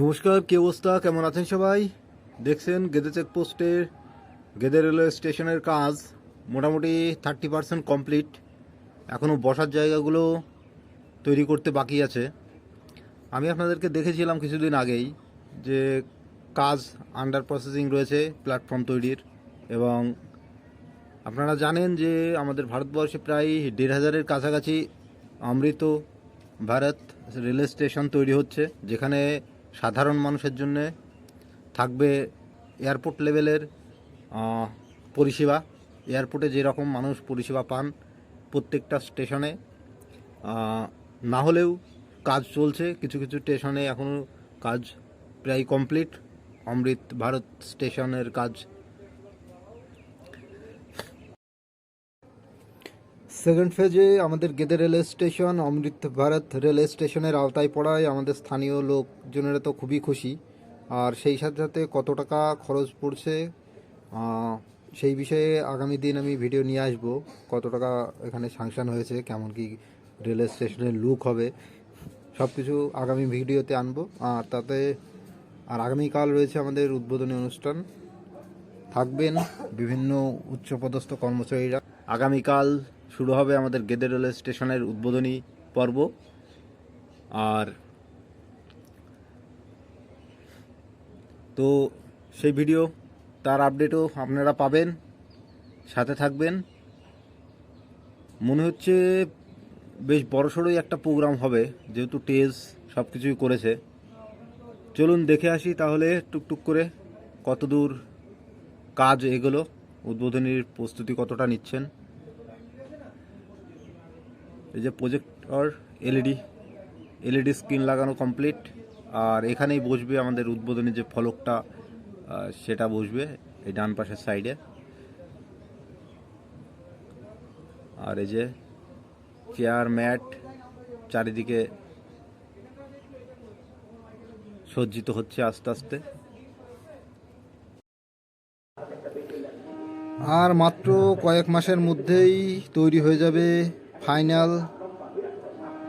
নমস্কার, কি অবস্থা? কেমন আছেন সবাই? দেখছেন গেদে চেকপোস্টের, গেদে রেলওয়ে স্টেশনের কাজ। মোটামুটি থার্টি পার্সেন্ট কমপ্লিট এখনও বসার জায়গাগুলো তৈরি করতে বাকি আছে। আমি আপনাদেরকে দেখেছিলাম কিছুদিন আগেই যে কাজ আন্ডার প্রসেসিং রয়েছে প্ল্যাটফর্ম তৈরির। এবং আপনারা জানেন যে আমাদের ভারতবর্ষে প্রায় দেড় হাজারের কাছাকাছি অমৃত ভারত রেলওয়ে স্টেশন তৈরি হচ্ছে, যেখানে সাধারণ মানুষের জন্যে থাকবে এয়ারপোর্ট লেভেলের পরিষেবা। এয়ারপোর্টে যেরকম মানুষ পরিষেবা পান প্রত্যেকটা স্টেশনে না হলেও কাজ চলছে। কিছু কিছু স্টেশনে এখনও কাজ প্রায় কমপ্লিট। অমৃত ভারত স্টেশনের কাজ সেকেন্ড ফেজে আমাদের Gede railway station, Amrit Bharat railway স্টেশনের আওতায় পড়ায় আমাদের স্থানীয় লোকজনেরা তো খুবই খুশি। আর সেই সাথে সাথে কত টাকা খরচ পড়ছে সেই বিষয়ে আগামী দিন আমি ভিডিও নিয়ে আসব। কত টাকা এখানে সাংশান হয়েছে, কেমন কি রেলওয়ে স্টেশনের লুক হবে সব কিছু আগামী ভিডিওতে আনব। আর তাতে আর আগামীকাল রয়েছে আমাদের উদ্বোধনী অনুষ্ঠান। থাকবেন বিভিন্ন উচ্চপদস্থ কর্মচারীরা। আগামীকাল শুরু হবে আমাদের গেদে রেলওয়ে স্টেশনের উদ্বোধনী পর্ব। আর তো সেই ভিডিও, তার আপডেটও আপনারা পাবেন, সাথে থাকবেন। মনে হচ্ছে বেশ বড়সড়ই একটা প্রোগ্রাম হবে, যেহেতু টেজ সব কিছুই করেছে। চলুন দেখে আসি তাহলে টুকটুক করে কত দূর কাজ এগুলো, উদ্বোধনীর প্রস্তুতি কতটা নিচ্ছেন। এই যে প্রজেক্টর এলইডি এলইডি স্ক্রিন লাগানো কমপ্লিট আর এখানেই বসবে আমাদের উদ্বোধনী যে ফলকটা সেটা বসবে এই ডান পাশের সাইডে আর এই যে চেয়ার ম্যাট চারিদিকে সজ্জিত হচ্ছে আস্তে আস্তে। আর মাত্র কয়েক মাসের মধ্যেই তৈরি হয়ে যাবে ফাইনাল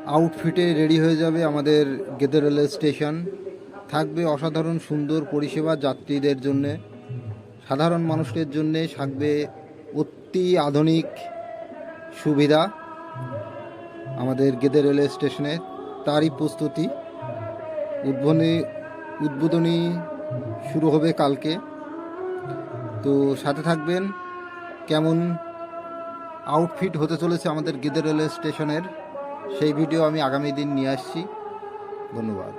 আউটফিটে রেডি হয়ে যাবে আমাদের গেদে রেলওয়ে স্টেশন। থাকবে অসাধারণ সুন্দর পরিষেবা যাত্রীদের জন্যে, সাধারণ মানুষের জন্যে থাকবে অতি আধুনিক সুবিধা আমাদের গেদে রেলওয়ে স্টেশনে। তারই প্রস্তুতি। উদ্বোধনী উদ্বোধনী শুরু হবে কালকে। তো সাথে থাকবেন। কেমন আউটফিট হতে চলেছে আমাদের গেদে রেলওয়ে স্টেশনের। সেই ভিডিও আমি আগামী দিন নিয়ে আসছি। ধন্যবাদ।